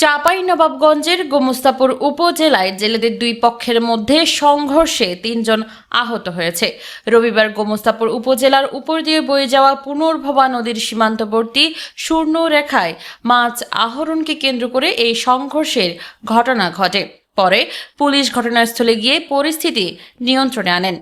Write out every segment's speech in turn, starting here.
চাপাই নবাবগঞ্জের গোমস্তাপুর উপজেলায় জেলেদের দুই পক্ষের মধ্যে সংঘর্ষে তিনজন আহত হয়েছে। রবিবার গোমস্তাপুর উপজেলার উপর দিয়ে বয়ে যাওয়া পুনর্ভবা নদীর সীমান্তবর্তী শূন্য রেখায় মাছ আহরণকে কেন্দ্র করে এই সংঘর্ষের ঘটনা ঘটে। পরে পুলিশ ঘটনাস্থলে গিয়ে পরিস্থিতি নিয়ন্ত্রণে আনেন।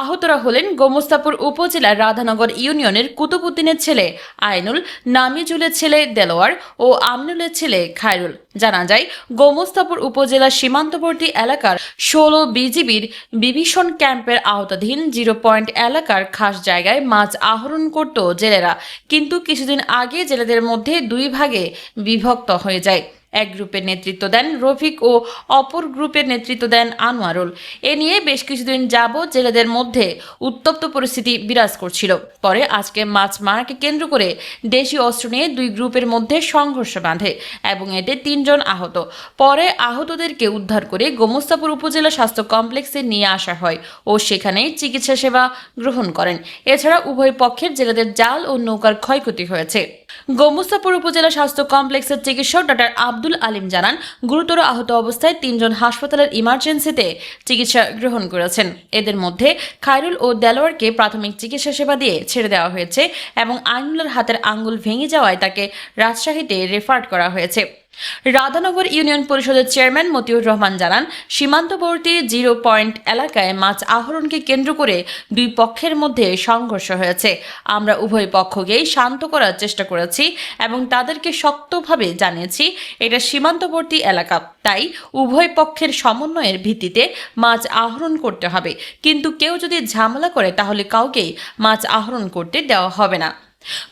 আহতরা হলেন গোমস্তাপুর উপজেলার রাধানগর ইউনিয়নের কুতুবুদ্দিনের ছেলে আইনুল, নামিজুলের ছেলে দেলোয়ার ও আমনুলের ছেলে খায়রুল। জানা যায়, গোমস্তাপুর উপজেলার সীমান্তবর্তী এলাকার ষোলো বিজিবির বিভীষণ ক্যাম্পের আওতাধীন জিরো পয়েন্ট এলাকার খাস জায়গায় মাছ আহরণ করত জেলেরা। কিন্তু কিছুদিন আগে জেলেদের মধ্যে দুই ভাগে বিভক্ত হয়ে যায়। এক গ্রুপের নেতৃত্ব দেন রফিক ও অপর গ্রুপের নেতৃত্ব দেন আনোয়ারুল। এ নিয়ে বেশ কিছুদিন যাবৎ জেলেদের মধ্যে উত্তপ্ত পরিস্থিতি বিরাজ করছিল। পরে আজকে মাছ মারাকে কেন্দ্র করে দেশি অস্ত্র নিয়ে দুই গ্রুপের মধ্যে সংঘর্ষ বাঁধে এবং এতে তিনজন আহত। পরে আহতদেরকে উদ্ধার করে গোমস্তাপুর উপজেলা স্বাস্থ্য কমপ্লেক্সে নিয়ে আসা হয় ও সেখানেই চিকিৎসা সেবা গ্রহণ করেন। এছাড়া উভয় পক্ষের জেলেদের জাল ও নৌকার ক্ষয়ক্ষতি হয়েছে। গোমস্তাপুর উপজেলা স্বাস্থ্য কমপ্লেক্সের চিকিৎসক ডক্টর আব্দুল আলিম জানান, গুরুতর আহত অবস্থায় তিনজন হাসপাতালের ইমার্জেন্সিতে চিকিৎসা গ্রহণ করেছেন। এদের মধ্যে খায়রুল ও দেলোয়ারকে প্রাথমিক চিকিৎসা সেবা দিয়ে ছেড়ে দেওয়া হয়েছে এবং আইনুলের হাতের আঙ্গুল ভেঙে যাওয়ায় তাকে রাজশাহীতে রেফার করা হয়েছে। রাধানগর ইউনিয়ন পরিষদের চেয়ারম্যান মতিউর রহমান জানান, সীমান্তবর্তী জিরো পয়েন্ট এলাকায় মাছ আহরণকে কেন্দ্র করে দুই পক্ষের মধ্যে সংঘর্ষ হয়েছে। আমরা উভয় পক্ষকেই শান্ত করার চেষ্টা করেছি এবং তাদেরকে শক্তভাবে জানিয়েছি, এটা সীমান্তবর্তী এলাকা। তাই উভয় পক্ষের সমন্বয়ের ভিত্তিতে মাছ আহরণ করতে হবে। কিন্তু কেউ যদি ঝামেলা করে, তাহলে কাউকেই মাছ আহরণ করতে দেওয়া হবে না।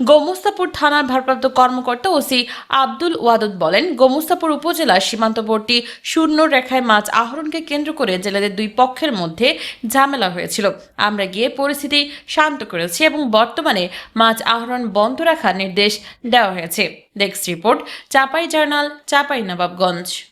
গোমস্তাপুর থানার ভারপ্রাপ্ত কর্মকর্তা ওসি আব্দুল ওয়াদুদ বলেন, গোমস্তাপুর উপজেলার সীমান্তবর্তী শূন্য রেখায় মাছ আহরণকে কেন্দ্র করে জেলেদের দুই পক্ষের মধ্যে ঝামেলা হয়েছিল। আমরা গিয়ে পরিস্থিতি শান্ত করেছি এবং বর্তমানে মাছ আহরণ বন্ধ রাখার নির্দেশ দেওয়া হয়েছে। Desk report, Chapai journal, Chapai Nawabganj.